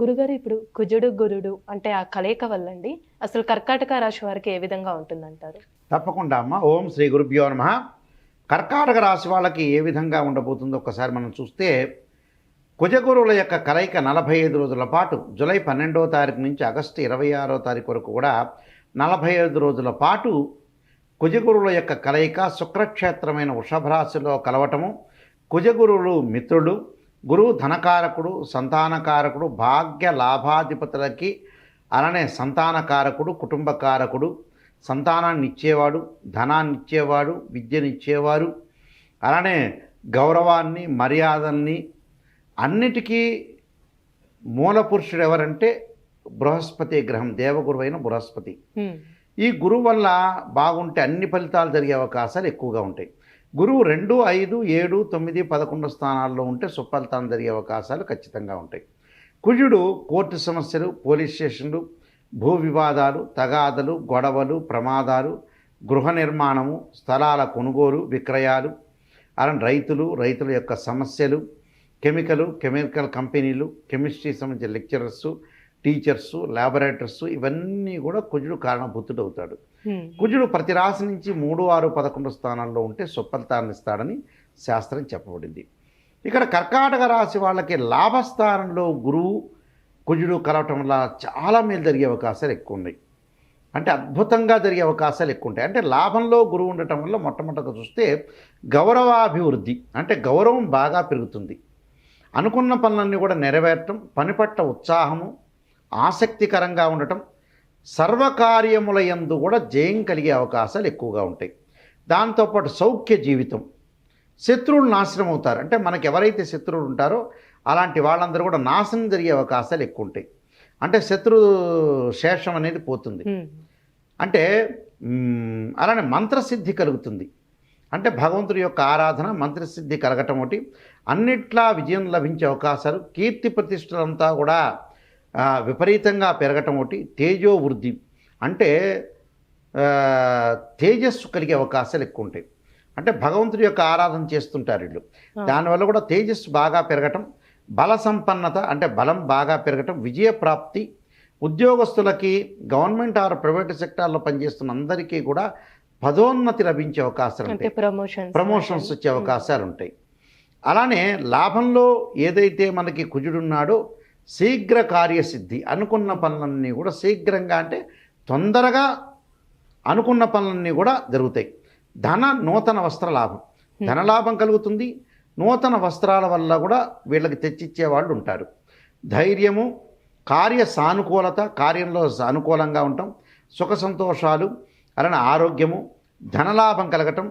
గురుగారు ఇప్పుడు కుజుడు గురుడు అంటే ఆ కలయిక వల్లండి. అసలు కర్కాటక రాశి వారికి ఏ విధంగా ఉంటుందంటారు? తప్పకుండా అమ్మ. ఓం శ్రీ గురుభ్యో నమ. కర్కాటక రాశి వాళ్ళకి ఏ విధంగా ఉండబోతుందో ఒకసారి మనం చూస్తే కుజగురువుల యొక్క కలయిక నలభై ఐదు రోజుల పాటు జూలై పన్నెండవ తారీఖు నుంచి ఆగస్టు ఇరవై ఆరో తారీఖు వరకు కూడా నలభై ఐదు రోజుల పాటు కుజగురువుల యొక్క కలయిక శుక్రక్షేత్రమైన వృషభరాశిలో కలవటము కుజగురువులు మిత్రులు గురువు ధనకారకుడు సంతానకారకుడు భాగ్య లాభాధిపతులకి అలానే సంతానకారకుడు కుటుంబకారకుడు సంతానాన్ని ఇచ్చేవాడు ధనాన్ని ఇచ్చేవాడు విద్యను ఇచ్చేవారు అలానే గౌరవాన్ని మర్యాదల్ని అన్నిటికీ మూల పురుషుడు ఎవరంటే బృహస్పతి గ్రహం దేవగురువైన బృహస్పతి. ఈ గురువు వల్ల బాగుంటే అన్ని ఫలితాలు జరిగే అవకాశాలు ఎక్కువగా ఉంటాయి గురువు రెండు ఐదు ఏడు తొమ్మిది పదకొండు స్థానాల్లో ఉంటే సుఫలితాలు జరిగే అవకాశాలు ఖచ్చితంగా ఉంటాయి. కుజుడు కోర్టు సమస్యలు పోలీస్ స్టేషన్లు భూ వివాదాలు తగాదలు గొడవలు ప్రమాదాలు గృహ నిర్మాణము స్థలాల కొనుగోలు విక్రయాలు అలానే రైతులు రైతుల యొక్క సమస్యలు కెమికల్ కెమికల్ కంపెనీలు కెమిస్ట్రీ సంబంధించిన లెక్చరర్సు టీచర్సు ల్యాబొరేటర్స్ ఇవన్నీ కూడా కుజుడు కారణభూతుడు అవుతాడు. కుజుడు ప్రతి రాశి నుంచి మూడు ఆరు పదకొండు స్థానాల్లో ఉంటే సుఫలితాన్ని ఇస్తాడని శాస్త్రం చెప్పబడింది. ఇక్కడ కర్కాటక రాశి వాళ్ళకి లాభస్థానంలో గురువు కుజుడు కలవటం వల్ల చాలా మేలు జరిగే అవకాశాలు ఎక్కువ ఉన్నాయి అంటే అద్భుతంగా జరిగే అవకాశాలు ఎక్కువ ఉంటాయి అంటే లాభంలో గురువు ఉండటం వల్ల మొట్టమొదటిగా చూస్తే గౌరవాభివృద్ధి అంటే గౌరవం బాగా పెరుగుతుంది. అనుకున్న పనులన్నీ కూడా నెరవేరటం పని పట్ల ఉత్సాహము ఆసక్తికరంగా ఉండటం సర్వకార్యముల యందు కూడా జయం కలిగే అవకాశాలు ఎక్కువగా ఉంటాయి. దాంతోపాటు సౌఖ్య జీవితం. శత్రువులు నాశనం అవుతారు. అంటే మనకి ఎవరైతే శత్రువులు ఉంటారో అలాంటి వాళ్ళందరూ కూడా నాశనం జరిగే అవకాశాలు ఎక్కువ ఉంటాయి. అంటే శత్రు శేషం అనేది పోతుంది. అంటే అలానే మంత్రసిద్ధి కలుగుతుంది. అంటే భగవంతుడి యొక్క ఆరాధన మంత్రసిద్ధి కలగటం ఒకటి. అన్నిట్లా విజయం లభించే అవకాశాలు కీర్తి ప్రతిష్టలంతా కూడా విపరీతంగా పెరగటం ఒకటి తేజో వృద్ధి అంటే తేజస్సు కలిగే అవకాశాలు ఎక్కువ ఉంటాయి అంటే భగవంతుడి యొక్క ఆరాధన చేస్తుంటారు వీళ్ళు. దానివల్ల కూడా తేజస్సు బాగా పెరగటం బల సంపన్నత అంటే బలం బాగా పెరగటం విజయ ప్రాప్తి. ఉద్యోగస్తులకి గవర్నమెంట్ ఆర్ ప్రైవేట్ సెక్టార్లో పనిచేస్తున్న అందరికీ కూడా పదోన్నతి లభించే అవకాశాలు అంటే ఉంటాయి. ప్రమోషన్స్. ప్రమోషన్స్ వచ్చే అవకాశాలు ఉంటాయి. అలానే లాభంలో ఏదైతే మనకి కుజుడున్నాడో శీఘ్ర కార్యసిద్ధి అనుకున్న పనులన్నీ కూడా శీఘ్రంగా అంటే తొందరగా అనుకున్న పనులన్నీ కూడా జరుగుతాయి. ధన నూతన వస్త్ర లాభం. ధనలాభం కలుగుతుంది. నూతన వస్త్రాల వల్ల కూడా వీళ్ళకి తెచ్చిచ్చే వాళ్ళు ఉంటారు. ధైర్యము కార్య సానుకూలత కార్యంలో అనుకూలంగా ఉండటం సుఖ సంతోషాలు అలానే ఆరోగ్యము ధనలాభం కలగటం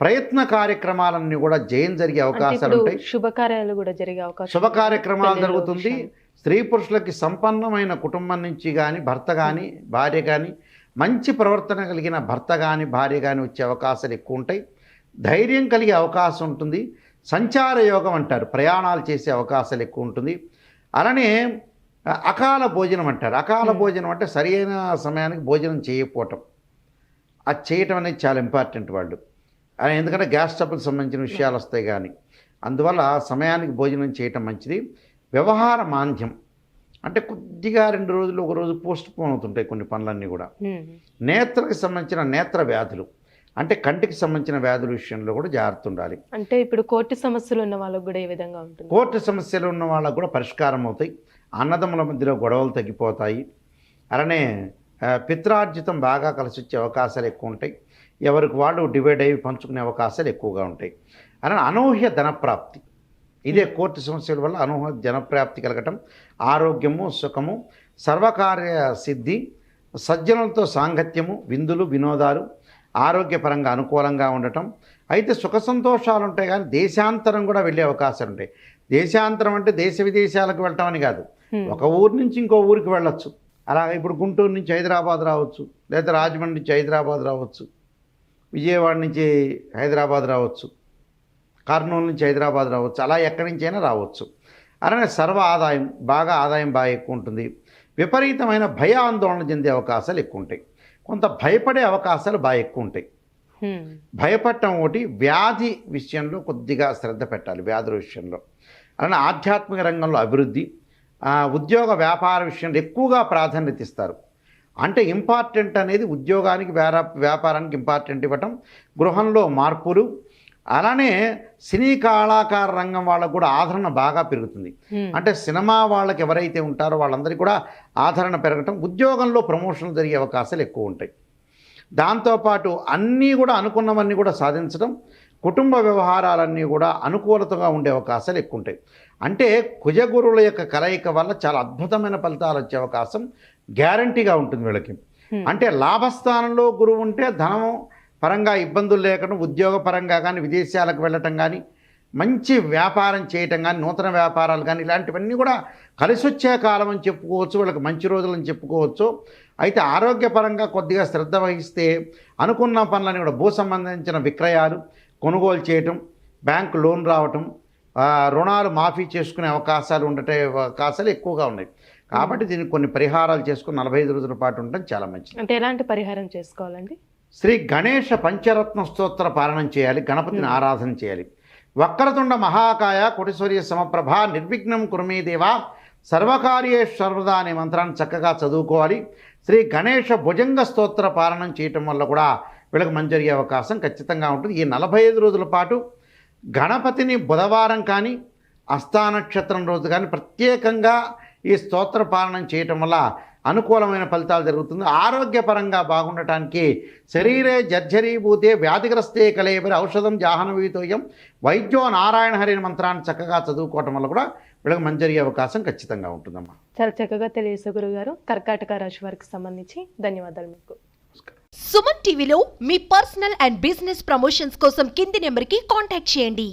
ప్రయత్న కార్యక్రమాలన్నీ కూడా జయం జరిగే అవకాశాలు ఉంటాయి. శుభకార్యాలు కూడా జరిగే అవకాశం శుభ కార్యక్రమాలు జరుగుతుంది. స్త్రీ పురుషులకి సంపన్నమైన కుటుంబం నుంచి కానీ భర్త కానీ భార్య కానీ మంచి ప్రవర్తన కలిగిన భర్త కానీ భార్య కానీ వచ్చే అవకాశాలు ఎక్కువ ఉంటాయి. ధైర్యం కలిగే అవకాశం ఉంటుంది. సంచార యోగం అంటారు. ప్రయాణాలు చేసే అవకాశాలు ఎక్కువ ఉంటుంది. అలానే అకాల భోజనం అంటారు. అకాల. భోజనం అంటే సరైన సమయానికి భోజనం చేయకపోవటం. అది చేయటం అనేది చాలా ఇంపార్టెంట్ వాళ్ళు. ఎందుకంటే గ్యాస్ ట్రబుల్ సంబంధించిన విషయాలు వస్తాయి కానీ. అందువల్ల సమయానికి భోజనం చేయటం మంచిది. వ్యవహార మాంద్యం. అంటే కొద్దిగా రెండు రోజులు ఒక రోజు పోస్ట్ పోన్ అవుతుంటాయి కొన్ని పనులన్నీ కూడా. నేత్రకి సంబంధించిన నేత్ర వ్యాధులు. అంటే కంటికి సంబంధించిన వ్యాధుల విషయంలో కూడా జాగ్రత్త ఉండాలి. అంటే ఇప్పుడు కోర్టు సమస్యలు ఉన్న వాళ్ళకు కూడా ఏ విధంగా ఉంటుంది? కోర్టు సమస్యలు ఉన్న వాళ్ళకు కూడా పరిష్కారం అవుతాయి. అన్నదమ్ముల మధ్యలో గొడవలు తగ్గిపోతాయి. అలానే పిత్రార్జితం బాగా కలిసి వచ్చే అవకాశాలు ఎక్కువ ఉంటాయి. ఎవరికి వాళ్ళు డివైడ్ అయ్యి పంచుకునే అవకాశాలు ఎక్కువగా ఉంటాయి. అలానే అనూహ్య ధనప్రాప్తి. ఇదే కోర్టు సమస్యల వల్ల అనూహ్య ధనప్రాప్తి కలగటం ఆరోగ్యము సుఖము సర్వకార్య సిద్ధి సజ్జనులతో సాంగత్యము విందులు వినోదాలు ఆరోగ్యపరంగా అనుకూలంగా ఉండటం. అయితే సుఖ సంతోషాలు ఉంటాయి కానీ దేశాంతరం కూడా వెళ్ళే అవకాశాలు ఉంటాయి. దేశాంతరం అంటే దేశ విదేశాలకు వెళ్ళటం అని కాదు. ఒక ఊరు నుంచి ఇంకో ఊరికి వెళ్ళొచ్చు. అలాగే ఇప్పుడు గుంటూరు నుంచి హైదరాబాద్ రావచ్చు లేదా రాజమండ్రి నుంచి హైదరాబాద్ రావచ్చు విజయవాడ నుంచి హైదరాబాద్ రావచ్చు. కర్నూలు నుంచి హైదరాబాద్ రావచ్చు అలా ఎక్కడి నుంచైనా రావచ్చు. అలానే సర్వ ఆదాయం బాగా ఆదాయం బాగా ఎక్కువ ఉంటుంది. విపరీతమైన భయ ఆందోళన చెందే అవకాశాలు ఎక్కువ ఉంటాయి. కొంత భయపడే అవకాశాలు బాగా ఎక్కువ ఉంటాయి. భయపడటం ఒకటి వ్యాధి విషయంలో కొద్దిగా శ్రద్ధ పెట్టాలి వ్యాధుల విషయంలో. అలానే ఆధ్యాత్మిక రంగంలో అభివృద్ధి ఉద్యోగ వ్యాపార విషయంలో ఎక్కువగా ప్రాధాన్యత ఇస్తారు. అంటే ఇంపార్టెంట్ అనేది ఉద్యోగానికి వ్యాపారానికి ఇంపార్టెంట్ ఇవ్వటం గృహంలో మార్పులు అలానే సినీ కళాకార రంగం వాళ్ళకు కూడా ఆదరణ బాగా పెరుగుతుంది. అంటే సినిమా వాళ్ళకి ఎవరైతే ఉంటారో వాళ్ళందరికీ కూడా ఆదరణ పెరగటం ఉద్యోగంలో ప్రమోషన్లు జరిగే అవకాశాలు ఎక్కువ ఉంటాయి దాంతోపాటు అన్నీ కూడా అనుకున్నవన్నీ కూడా సాధించడం కుటుంబ వ్యవహారాలన్నీ కూడా అనుకూలతగా ఉండే అవకాశాలు ఎక్కువ ఉంటాయి అంటే కుజగురుల యొక్క కలయిక వల్ల చాలా అద్భుతమైన ఫలితాలు వచ్చే అవకాశం గ్యారంటీగా ఉంటుంది వీళ్ళకి. అంటే లాభస్థానంలో గురువు ఉంటే ధనం పరంగా ఇబ్బందులు లేకుండా ఉద్యోగ పరంగా కానీ విదేశాలకు వెళ్ళటం కానీ మంచి వ్యాపారం చేయటం కానీ నూతన వ్యాపారాలు కానీ ఇలాంటివన్నీ కూడా కలిసి వచ్చే కాలం అని చెప్పుకోవచ్చు వీళ్ళకి మంచి రోజులని చెప్పుకోవచ్చు. అయితే ఆరోగ్యపరంగా కొద్దిగా శ్రద్ధ వహిస్తే అనుకున్న పనులని కూడా భూ సంబంధించిన విక్రయాలు కొనుగోలు చేయటం బ్యాంకు లోన్ రావటం రుణాలు మాఫీ చేసుకునే అవకాశాలు ఉండటే అవకాశాలు ఎక్కువగా ఉన్నాయి. కాబట్టి దీనికి కొన్ని పరిహారాలు చేసుకుని నలభై ఐదు రోజుల పాటు ఉండటం చాలా మంచిది. అంటే ఎలాంటి పరిహారం చేసుకోవాలండి? శ్రీ గణేష పంచరత్న స్తోత్ర పాలనం చేయాలి గణపతిని ఆరాధన చేయాలి. వక్రతుండ మహాకాయ కోటేశ్వర్య సమప్రభ నిర్విఘ్నం కుర్మీ దేవా సర్వకార్యే సర్వదా అనే మంత్రాన్ని చక్కగా చదువుకోవాలి. శ్రీ గణేష భుజంగ స్తోత్ర పాలనం చేయటం వల్ల కూడా వీళ్ళకి మంచి జరిగే అవకాశం ఖచ్చితంగా ఉంటుంది. ఈ నలభై ఐదు రోజుల పాటు గణపతిని బుధవారం కానీ అస్థానక్షత్రం రోజు కానీ ప్రత్యేకంగా ఈ స్తోత్ర పాలనం చేయటం వల్ల అనుకూలమైన ఫలితాలు జరుగుతుంది. ఆరోగ్యపరంగా బాగుండటానికి శరీరే జర్జరీభూతే వ్యాధిగ్రస్తే కలేబరి ఔషధం జాహ్నవీతోయం వైద్యో నారాయణ హరి మంత్రాన్ని చక్కగా చదువుకోవటం వల్ల కూడా వీళ్ళకి మంచి జరిగే అవకాశం ఖచ్చితంగా ఉంటుందమ్మా. చాలా చక్కగా తెలియజేసే గురుగారు. కర్కాటక రాశి వారికి సంబంధించి ధన్యవాదాలు మీకు. సుమన్ టీవీలో మీ పర్సనల్ అండ్ బిజినెస్ ప్రమోషన్స్ కోసం కింది నెంబర్కి కాంటాక్ట్ చేయండి.